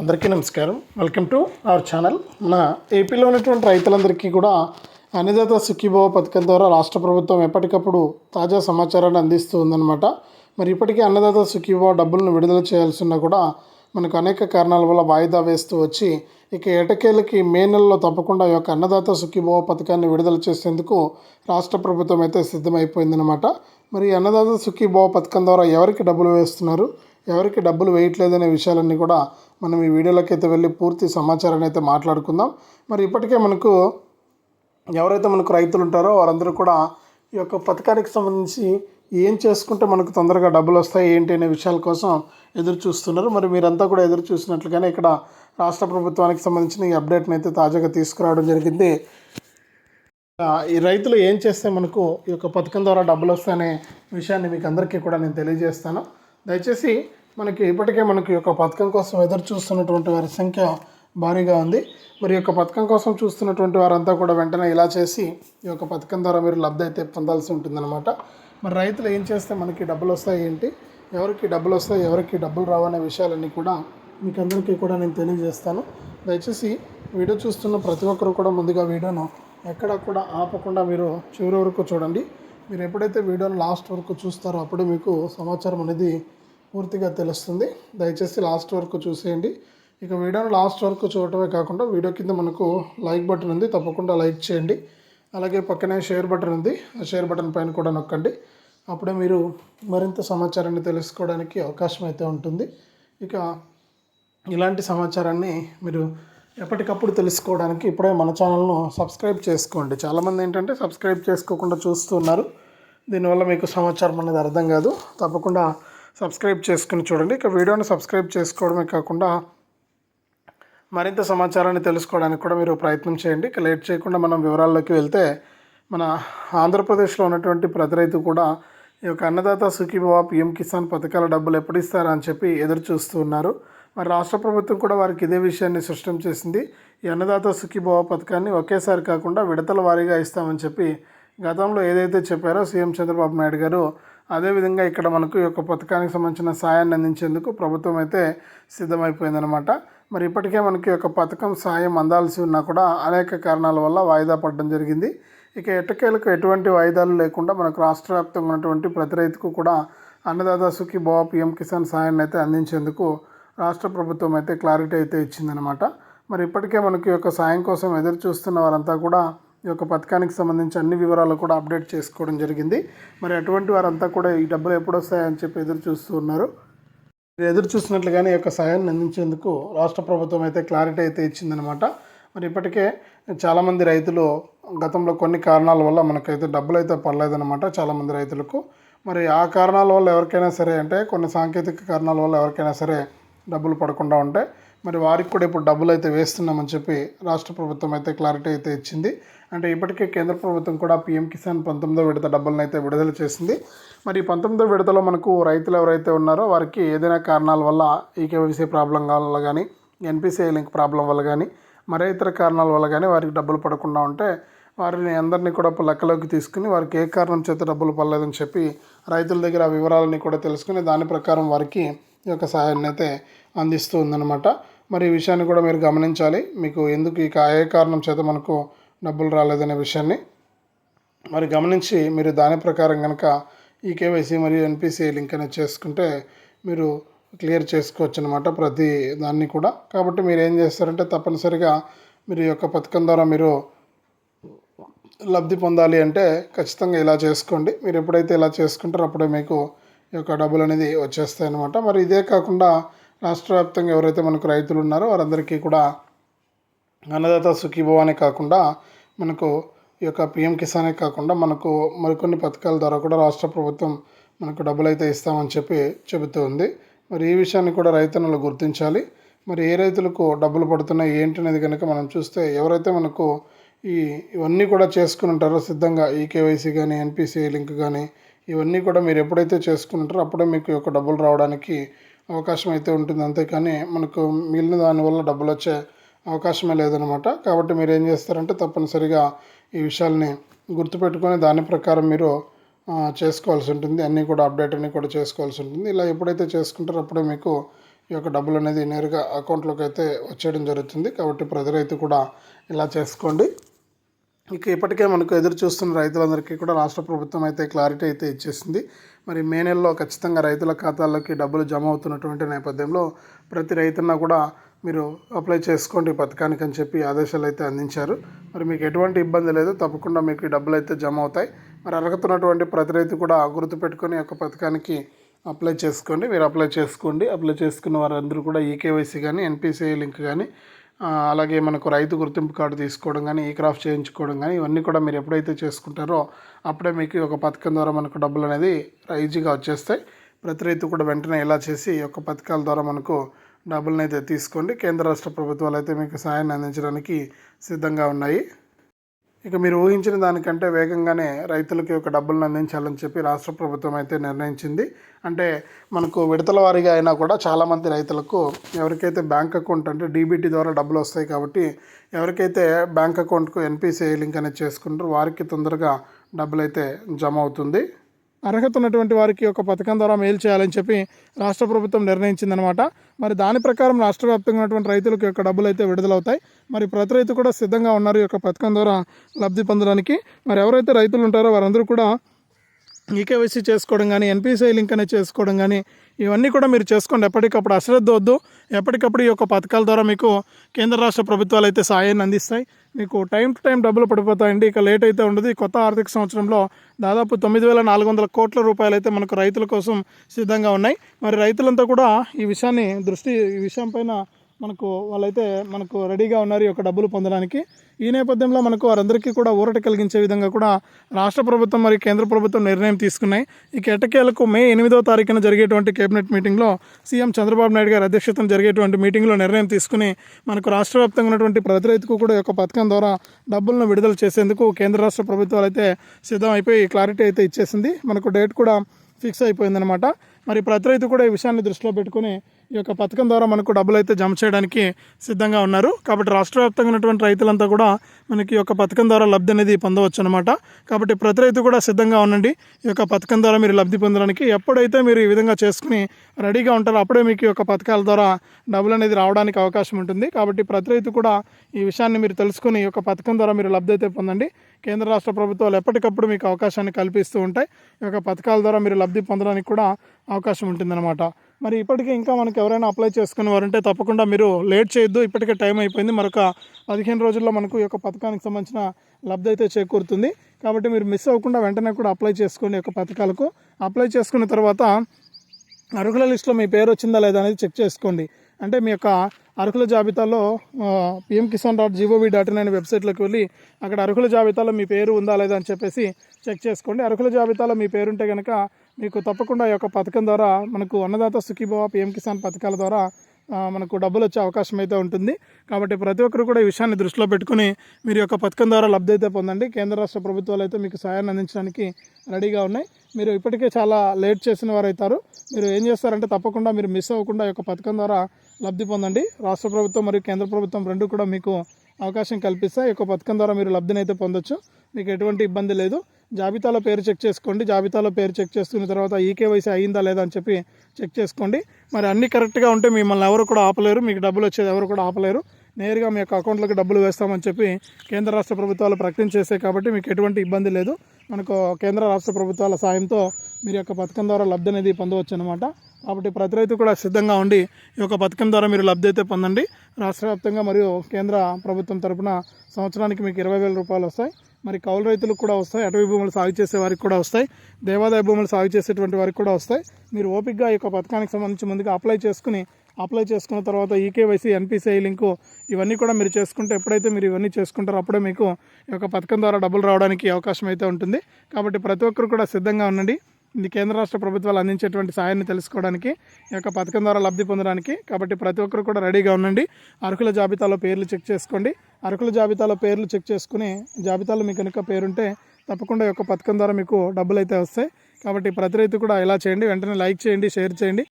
అందరికీ నమస్కారం. Welcome to our channel మన ఏపీలో ఉన్నటువంటి రైతులందరికీ కూడా అన్నదాత సుఖీభవ పథకం ద్వారా రాష్ట్ర ప్రభుత్వం ఎప్పటికప్పుడు తాజా సమాచారాన్ని అందిస్తూ ఉందన్నమాట. మరి ఇప్పటికీ అన్నదాత సుఖీభవ డబ్బులను విడుదల చేయాల్సిన కూడా మనకు అనేక కారణాల వల్ల వాయిదా వేస్తూ వచ్చి ఇక ఎటకేలకి మే నెలలో తప్పకుండా ఈ యొక్క అన్నదాత సుఖీభవ పథకాన్ని విడుదల చేసేందుకు రాష్ట్ర ప్రభుత్వం అయితే సిద్ధమైపోయిందనమాట మరి అన్నదాత సుఖీభవ పథకం ద్వారా ఎవరికి డబ్బులు వేస్తున్నారు? ఎవరికి డబ్బులు వేయట్లేదనే విషయాలన్నీ కూడా మనం ఈ వీడియోలోకి అయితే వెళ్ళి పూర్తి సమాచారాన్ని అయితే మాట్లాడుకుందాం. మరి ఇప్పటికే మనకు ఎవరైతే మనకు రైతులు ఉంటారో వారందరూ కూడా ఈ యొక్క పథకానికి సంబంధించి ఏం చేసుకుంటే మనకు తొందరగా డబ్బులు వస్తాయి ఏంటి అనే విషయాల కోసం ఎదురు చూస్తున్నారు. మరి మీరంతా కూడా ఎదురు చూసినట్లుగానే ఇక్కడ రాష్ట్ర ప్రభుత్వానికి సంబంధించిన ఈ అప్డేట్ని అయితే తాజాగా తీసుకురావడం జరిగింది. ఈ రైతులు ఏం చేస్తే మనకు ఈ యొక్క పథకం ద్వారా డబ్బులు వస్తాయనే విషయాన్ని మీకు అందరికీ కూడా నేను తెలియజేస్తాను. దయచేసి మనకి ఇప్పటికే మనకి యొక్క పథకం కోసం ఎదురు చూస్తున్నటువంటి వారి సంఖ్య భారీగా ఉంది. మరి యొక్క పథకం కోసం చూస్తున్నటువంటి వారంతా కూడా వెంటనే ఇలా చేసి ఈ యొక్క పథకం ద్వారా మీరు లబ్ధి అయితే పొందాల్సి ఉంటుందన్నమాట. మరి రైతులు ఏం చేస్తే మనకి డబ్బులు వస్తాయి ఏంటి? ఎవరికి డబ్బులు వస్తాయి? ఎవరికి డబ్బులు రావనే విషయాలన్నీ కూడా మీకు అందరికీ కూడా నేను తెలియజేస్తాను. దయచేసి వీడియో చూస్తున్న ప్రతి ఒక్కరు కూడా ముందుగా వీడియోను ఎక్కడ కూడా ఆపకుండా మీరు చివరి వరకు చూడండి. మీరు ఎప్పుడైతే వీడియోని లాస్ట్ వరకు చూస్తారో అప్పుడు మీకు సమాచారం అనేది పూర్తిగా తెలుస్తుంది. దయచేసి లాస్ట్ వరకు చూసేయండి. ఇక వీడియోని లాస్ట్ వరకు చూడటమే కాకుండా వీడియో కింద మనకు లైక్ బటన్ ఉంది. తప్పకుండా లైక్ చేయండి. అలాగే పక్కనే షేర్ బటన్ ఉంది. ఆ షేర్ బటన్ పైన కూడా నొక్కండి. అప్పుడే మీరు మరింత సమాచారాన్ని తెలుసుకోవడానికి అవకాశం అయితే ఉంటుంది. ఇక ఇలాంటి సమాచారాన్ని మీరు ఎప్పటికప్పుడు తెలుసుకోవడానికి ఇప్పుడే మన ఛానల్ను సబ్స్క్రైబ్ చేసుకోండి. చాలామంది ఏంటంటే సబ్స్క్రైబ్ చేసుకోకుండా చూస్తున్నారు దీనివల్ల మీకు సమాచారం అనేది అర్థం కాదు. తప్పకుండా సబ్స్క్రైబ్ చేసుకుని చూడండి. ఇక వీడియోని సబ్స్క్రైబ్ చేసుకోవడమే కాకుండా మరింత సమాచారాన్ని తెలుసుకోవడానికి కూడా మీరు ప్రయత్నం చేయండి. ఇక లేట్ చేయకుండా మనం వివరాల్లోకి వెళ్తే మన ఆంధ్రప్రదేశ్లో ఉన్నటువంటి ప్రతి రైతు కూడా ఈ యొక్క అన్నదాత సుఖీభవ పిఎం కిసాన్ పథకాల డబ్బులు ఎప్పుడు ఇస్తారా అని చెప్పి ఎదురు చూస్తూ ఉన్నారు. మరి రాష్ట్ర ప్రభుత్వం కూడా వారికి ఇదే విషయాన్ని స్పష్టం చేసింది. ఈ అన్నదాత సుఖీభవ పథకాన్ని ఒకేసారి కాకుండా విడతల వారీగా ఇస్తామని చెప్పి గతంలో ఏదైతే చెప్పారో సీఎం చంద్రబాబు నాయుడు గారు అదేవిధంగా ఇక్కడ మనకు ఈ యొక్క పథకానికి సంబంధించిన సాయాన్ని అందించేందుకు ప్రభుత్వం అయితే సిద్ధమైపోయిందనమాట మరి ఇప్పటికే మనకి ఈ యొక్క పథకం సాయం అందాల్సి ఉన్నా కూడా అనేక కారణాల వల్ల వాయిదా పడడం జరిగింది. ఇక ఎట్టకేలకు ఎటువంటి వాయిదాలు లేకుండా మనకు రాష్ట్ర వ్యాప్తంగా ఉన్నటువంటి ప్రతి రైతుకు కూడా అన్నదాత సుఖీ భవ పిఎం కిసాన్ సాయాన్ని అయితే అందించేందుకు రాష్ట్ర ప్రభుత్వం అయితే క్లారిటీ అయితే ఇచ్చిందనమాట మరి ఇప్పటికే మనకి యొక్క సాయం కోసం ఎదురు చూస్తున్న వారంతా కూడా ఈ యొక్క పథకానికి సంబంధించి అన్ని వివరాలు కూడా అప్డేట్ చేసుకోవడం జరిగింది. మరి అటువంటి వారంతా కూడా ఈ డబ్బులు ఎప్పుడు వస్తాయని చెప్పి ఎదురు చూస్తూ ఉన్నారు. మీరు ఎదురు చూసినట్లుగానే ఈ యొక్క సాయాన్ని అందించేందుకు రాష్ట్ర ప్రభుత్వం అయితే క్లారిటీ అయితే ఇచ్చిందనమాట మరి ఇప్పటికే చాలామంది రైతులు గతంలో కొన్ని కారణాల వల్ల మనకైతే డబ్బులు అయితే పడలేదన్నమాట చాలామంది రైతులకు. మరి ఆ కారణాల వల్ల ఎవరికైనా సరే అంటే కొన్ని సాంకేతిక కారణాల వల్ల ఎవరికైనా సరే డబ్బులు పడకుండా ఉంటే మరి వారికి కూడా ఇప్పుడు డబ్బులు అయితే వేస్తున్నామని చెప్పి రాష్ట్ర ప్రభుత్వం అయితే క్లారిటీ అయితే ఇచ్చింది. అంటే ఇప్పటికే కేంద్ర ప్రభుత్వం కూడా పీఎం కిసాన్ పంతొమ్మిదో విడత డబ్బులను అయితే విడుదల చేసింది. మరి ఈ పంతొమ్మిదో విడతలో మనకు రైతులు ఎవరైతే ఉన్నారో వారికి ఏదైనా కారణాల వల్ల ఈకేవైసీ ప్రాబ్లం వల్ల కానీ ఎన్పిసిఐ లింక్ ప్రాబ్లం వల్ల కానీ మరే ఇతర కారణాల వల్ల కానీ వారికి డబ్బులు పడకుండా ఉంటే వారిని అందరినీ కూడా లెక్కలోకి తీసుకుని వారికి ఏ కారణం చేత డబ్బులు పడలేదని చెప్పి రైతుల దగ్గర ఆ వివరాలని కూడా తెలుసుకుని దాని ప్రకారం వారికి ఈ యొక్క సహాయాన్ని అయితే అందిస్తూ ఉందన్నమాట. మరి ఈ విషయాన్ని కూడా మీరు గమనించాలి. మీకు ఎందుకు ఇక ఏ కారణం చేత మనకు డబ్బులు రాలేదనే విషయాన్ని. మరి గమనించి మీరు దాని ప్రకారం కనుక ఈ కేవైసీ మరియు ఎన్పిసి లింక్ అనేది చేసుకుంటే మీరు క్లియర్ చేసుకోవచ్చు అనమాట ప్రతి దాన్ని కూడా. కాబట్టి మీరు ఏం చేస్తారంటే తప్పనిసరిగా మీరు ఈ యొక్క పథకం ద్వారా మీరు లబ్ధి పొందాలి అంటే ఖచ్చితంగా ఇలా చేసుకోండి. మీరు ఎప్పుడైతే ఇలా చేసుకుంటారో అప్పుడే మీకు యొక్క డబ్బులు అనేది వచ్చేస్తాయి అన్నమాట. మరి ఇదే కాకుండా రాష్ట్ర వ్యాప్తంగా ఎవరైతే మనకు రైతులు ఉన్నారో వారందరికీ కూడా అన్నదాత సుఖీభవానే కాకుండా మనకు ఈ యొక్క పిఎం కిసానే కాకుండా మనకు మరికొన్ని పథకాల ద్వారా కూడా రాష్ట్ర ప్రభుత్వం మనకు డబ్బులు అయితే ఇస్తామని చెప్పి చెబుతూ ఉంది. మరి ఈ విషయాన్ని కూడా రైతన్నలు గుర్తించాలి. మరి ఏ రైతులకు డబ్బులు పడుతున్నాయి ఏంటి అనేది కనుక మనం చూస్తే ఎవరైతే మనకు ఈ ఇవన్నీ కూడా చేసుకుని ఉంటారో సిద్ధంగా ఈ కేవైసీ కానీ ఎన్పిసిఐ లింక్ కానీ ఇవన్నీ కూడా మీరు ఎప్పుడైతే చేసుకుంటారో అప్పుడే మీకు యొక్క డబ్బులు రావడానికి అవకాశం అయితే ఉంటుంది. అంతేకాని మనకు మిగిలిన దానివల్ల డబ్బులు వచ్చే అవకాశమే లేదనమాట కాబట్టి మీరు ఏం చేస్తారంటే తప్పనిసరిగా ఈ విషయాల్ని గుర్తుపెట్టుకొని దాని ప్రకారం మీరు చేసుకోవాల్సి ఉంటుంది. అన్నీ కూడా అప్డేట్ అన్నీ కూడా చేసుకోవాల్సి ఉంటుంది. ఇలా ఎప్పుడైతే చేసుకుంటారో అప్పుడే మీకు ఈ యొక్క డబ్బులు అనేది నేరుగా అకౌంట్లోకి అయితే వచ్చేయడం జరుగుతుంది. కాబట్టి ప్రజలైతే కూడా ఇలా చేసుకోండి. ఇక ఇప్పటికే మనకు ఎదురు చూస్తున్న రైతులందరికీ కూడా రాష్ట్ర ప్రభుత్వం అయితే క్లారిటీ అయితే ఇచ్చేసింది. మరి మే నెలలో ఖచ్చితంగా రైతుల ఖాతాల్లోకి డబ్బులు జమ అవుతున్నటువంటి నేపథ్యంలో ప్రతి రైతున్నా కూడా మీరు అప్లై చేసుకోండి ఈ పథకానికి అని చెప్పి ఆదేశాలు అయితే అందించారు. మరి మీకు ఎటువంటి ఇబ్బంది లేదు తప్పకుండా మీకు డబ్బులు అయితే జమ అవుతాయి. మరి అరగతున్నటువంటి ప్రతి రైతు కూడా గుర్తుపెట్టుకొని పెట్టుకొని ఒక పథకానికి అప్లై చేసుకోండి. మీరు అప్లై చేసుకోండి. అప్లై చేసుకున్న వారందరూ కూడా ఈకేవైసీ కానీ ఎన్పిసిఐ లింక్ కానీ అలాగే మనకు రైతు గుర్తింపు కార్డు తీసుకోవడం కానీ ఈ క్రాఫ్ట్ చేయించుకోవడం కానీ ఇవన్నీ కూడా మీరు ఎప్పుడైతే చేసుకుంటారో అప్పుడే మీకు ఒక పథకం ద్వారా మనకు డబ్బులు అనేది ఈజీగా వచ్చేస్తాయి. ప్రతి రైతు కూడా వెంటనే ఇలా చేసి ఈ యొక్క పథకాల ద్వారా మనకు డబ్బులను అయితే తీసుకోండి. కేంద్ర రాష్ట్ర ప్రభుత్వాలు అయితే మీకు సహాయాన్ని అందించడానికి సిద్ధంగా ఉన్నాయి. ఇక మీరు ఊహించిన దానికంటే వేగంగానే రైతులకి ఒక డబ్బులను అందించాలని చెప్పి రాష్ట్ర ప్రభుత్వం అయితే నిర్ణయించింది. అంటే మనకు విడతల వారీగా అయినా కూడా చాలామంది రైతులకు ఎవరికైతే బ్యాంక్ అకౌంట్ అంటే డీబీటీ ద్వారా డబ్బులు వస్తాయి కాబట్టి ఎవరికైతే బ్యాంక్ అకౌంట్కు ఎన్పిసిఐ లింక్ అనేది చేసుకుంటారో వారికి తొందరగా డబ్బులు అయితే జమ అవుతుంది. అర్హత ఉన్నటువంటి వారికి ఒక పథకం ద్వారా మేలు చేయాలని చెప్పి రాష్ట్ర ప్రభుత్వం నిర్ణయించిందనమాట మరి దాని ప్రకారం రాష్ట్ర వ్యాప్తంగా ఉన్నటువంటి రైతులకు యొక్క డబ్బులు అయితే విడుదలవుతాయి. మరి ప్రతి రైతు కూడా సిద్ధంగా ఉన్నారు ఈ యొక్క పథకం ద్వారా లబ్ధి పొందడానికి. మరి ఎవరైతే రైతులు ఉంటారో వారందరూ కూడా ఈకేవైసీ చేసుకోవడం కానీ ఎన్పిసిఐ లింక్ అనేది చేసుకోవడం కానీ ఇవన్నీ కూడా మీరు చేసుకోండి. ఎప్పటికప్పుడు అశ్రద్ధ వద్దు. ఎప్పటికప్పుడు ఈ యొక్క పథకాల ద్వారా మీకు కేంద్ర రాష్ట్ర ప్రభుత్వాలు అయితే సాయాన్ని అందిస్తాయి. మీకు టైం టు టైం డబ్బులు పడిపోతాయండి. ఇక లేట్ అయితే ఉండదు. ఈ కొత్త ఆర్థిక సంవత్సరంలో దాదాపు తొమ్మిది వేల నాలుగు వందల కోట్ల రూపాయలు అయితే మనకు రైతుల కోసం సిద్ధంగా ఉన్నాయి. మరి రైతులంతా కూడా ఈ విషయాన్ని దృష్టి ఈ విషయం పైన మనకు వాళ్ళైతే మనకు రెడీగా ఉన్నారు ఈ యొక్క డబ్బులు పొందడానికి. ఈ నేపథ్యంలో మనకు వారందరికీ కూడా ఊరట కలిగించే విధంగా కూడా రాష్ట్ర ప్రభుత్వం మరియు కేంద్ర ప్రభుత్వం నిర్ణయం తీసుకున్నాయి. ఈ ఎట్టకేలకు మే ఎనిమిదో తారీఖున జరిగేటువంటి కేబినెట్ మీటింగ్లో సీఎం చంద్రబాబు నాయుడు గారి అధ్యక్షతన జరిగేటువంటి మీటింగ్లో నిర్ణయం తీసుకుని మనకు రాష్ట్ర వ్యాప్తంగా ఉన్నటువంటి ప్రతి రైతుకు కూడా ఈ యొక్క పథకం ద్వారా డబ్బులను విడుదల చేసేందుకు కేంద్ర రాష్ట్ర ప్రభుత్వాలు అయితే సిద్ధం అయిపోయి క్లారిటీ అయితే ఇచ్చేసింది. మనకు డేట్ కూడా ఫిక్స్ అయిపోయిందనమాట మరి ప్రతి రైతు కూడా ఈ విషయాన్ని దృష్టిలో పెట్టుకుని ఈ యొక్క పథకం ద్వారా మనకు డబ్బులు అయితే జమ చేయడానికి సిద్ధంగా ఉన్నారు. కాబట్టి రాష్ట్ర వ్యాప్తంగా ఉన్నటువంటి రైతులంతా కూడా మనకి ఈ యొక్క పథకం ద్వారా లబ్ధి అనేది పొందవచ్చు అనమాట కాబట్టి ప్రతి రైతు కూడా సిద్ధంగా ఉండండి. ఈ యొక్క పథకం ద్వారా మీరు లబ్ధి పొందడానికి ఎప్పుడైతే మీరు ఈ విధంగా చేసుకుని రెడీగా ఉంటారో అప్పుడే మీకు ఈ యొక్క పథకాల ద్వారా డబ్బులు అనేది రావడానికి అవకాశం ఉంటుంది. కాబట్టి ప్రతి రైతు కూడా ఈ విషయాన్ని మీరు తెలుసుకుని ఈ యొక్క పథకం ద్వారా మీరు లబ్ధి అయితే పొందండి. కేంద్ర రాష్ట్ర ప్రభుత్వాలు ఎప్పటికప్పుడు మీకు అవకాశాన్ని కల్పిస్తూ ఉంటాయి. ఈ యొక్క పథకాల ద్వారా మీరు లబ్ధి పొందడానికి కూడా అవకాశం ఉంటుందన్నమాట. మరి ఇప్పటికే ఇంకా మనకు ఎవరైనా అప్లై చేసుకునే వారంటే తప్పకుండా మీరు లేట్ చేయొద్దు ఇప్పటికే టైం అయిపోయింది. మరొక పదిహేను రోజుల్లో మనకు ఈ యొక్క పథకానికి సంబంధించిన లబ్ధి అయితే చేకూరుతుంది. కాబట్టి మీరు మిస్ అవ్వకుండా వెంటనే కూడా అప్లై చేసుకోండి ఈ యొక్క పథకాలకు. అప్లై చేసుకున్న తర్వాత అర్హుల లిస్టులో మీ పేరు వచ్చిందా లేదా అనేది చెక్ చేసుకోండి. అంటే మీ యొక్క అర్హుల జాబితాలో PM Kisan dot G O V dot in అనే వెబ్సైట్లోకి వెళ్ళి అక్కడ అర్హుల జాబితాలో మీ పేరు ఉందా లేదా అని చెప్పేసి చెక్ చేసుకోండి. అర్హుల జాబితాలో మీ పేరుంటే కనుక మీకు తప్పకుండా ఈ యొక్క పథకం ద్వారా మనకు అన్నదాత సుఖీభవ పిఎం కిసాన్ పథకాల ద్వారా మనకు డబ్బులు వచ్చే అవకాశం అయితే ఉంటుంది. కాబట్టి ప్రతి ఒక్కరు కూడా ఈ విషయాన్ని దృష్టిలో పెట్టుకుని మీరు యొక్క పథకం ద్వారా లబ్ధి అయితే పొందండి. కేంద్ర రాష్ట్ర ప్రభుత్వాలు అయితే మీకు సహాయాన్ని అందించడానికి రెడీగా ఉన్నాయి. మీరు ఇప్పటికే చాలా లేట్ చేసిన వారు అవుతారు మీరు ఏం చేస్తారంటే తప్పకుండా మీరు మిస్ అవ్వకుండా ఈ యొక్క పథకం ద్వారా లబ్ధి పొందండి. రాష్ట్ర ప్రభుత్వం మరియు కేంద్ర ప్రభుత్వం రెండు కూడా మీకు అవకాశం కల్పిస్తాయి. ఈ యొక్క పథకం ద్వారా మీరు లబ్ధిని అయితే పొందొచ్చు. మీకు ఎటువంటి ఇబ్బంది లేదు. జాబితాలో పేరు చెక్ చేసుకోండి. జాబితాలో పేరు చెక్ చేసుకున్న తర్వాత ఈకేవైసీ అయిందా లేదా అని చెప్పి చెక్ చేసుకోండి. మరి అన్నీ కరెక్ట్గా ఉంటే మిమ్మల్ని ఎవరు కూడా ఆపలేరు. మీకు డబ్బులు వచ్చేది ఎవరు కూడా ఆపలేరు. నేరుగా మీ యొక్క అకౌంట్లోకి డబ్బులు వేస్తామని చెప్పి కేంద్ర రాష్ట్ర ప్రభుత్వాలు ప్రకటించేసాయి కాబట్టి మీకు ఎటువంటి ఇబ్బంది లేదు. మనకు కేంద్ర రాష్ట్ర ప్రభుత్వాల సాయంతో మీరు యొక్క పథకం ద్వారా లబ్ధి అనేది పొందవచ్చు అనమాట కాబట్టి ప్రతి రైతు కూడా సిద్ధంగా ఉండి ఈ యొక్క పథకం ద్వారా మీరు లబ్ధి అయితే పొందండి. రాష్ట్ర వ్యాప్తంగా మరియు కేంద్ర ప్రభుత్వం తరపున సంవత్సరానికి మీకు ఇరవై వేల రూపాయలు వస్తాయి. మరి కౌలు రైతులకు కూడా వస్తాయి. అటవీ భూములు సాగు చేసే వారికి కూడా వస్తాయి. దేవాదాయ భూములు సాగు చేసేటువంటి వారికి కూడా వస్తాయి. మీరు ఓపిక్గా ఈ యొక్క పథకానికి సంబంధించి ముందుగా అప్లై చేసుకుని అప్లై చేసుకున్న తర్వాత ఈకేవైసీ ఎన్పిసిఐ లింకు ఇవన్నీ కూడా మీరు చేసుకుంటే ఎప్పుడైతే మీరు ఇవన్నీ చేసుకుంటారో అప్పుడే మీకు ఈ యొక్క పథకం ద్వారా డబ్బులు రావడానికి అవకాశం అయితే ఉంటుంది. కాబట్టి ప్రతి ఒక్కరు కూడా సిద్ధంగా ఉండండి. ఇది కేంద్ర రాష్ట్ర ప్రభుత్వాలు అందించేటువంటి సాయాన్ని తెలుసుకోవడానికి ఈ యొక్క పథకం ద్వారా లబ్ధి పొందడానికి. కాబట్టి ప్రతి ఒక్కరు కూడా రెడీగా ఉండండి. అర్హుల జాబితాలో పేర్లు చెక్ చేసుకోండి. అర్హుల జాబితాలో పేర్లు చెక్ చేసుకుని జాబితాలో మీకు కనుక పేరుంటే తప్పకుండా ఈ యొక్క పథకం ద్వారా మీకు డబ్బులు అయితే వస్తాయి. కాబట్టి ప్రతి రైతు కూడా ఇలా చేయండి. వెంటనే లైక్ చేయండి షేర్ చేయండి.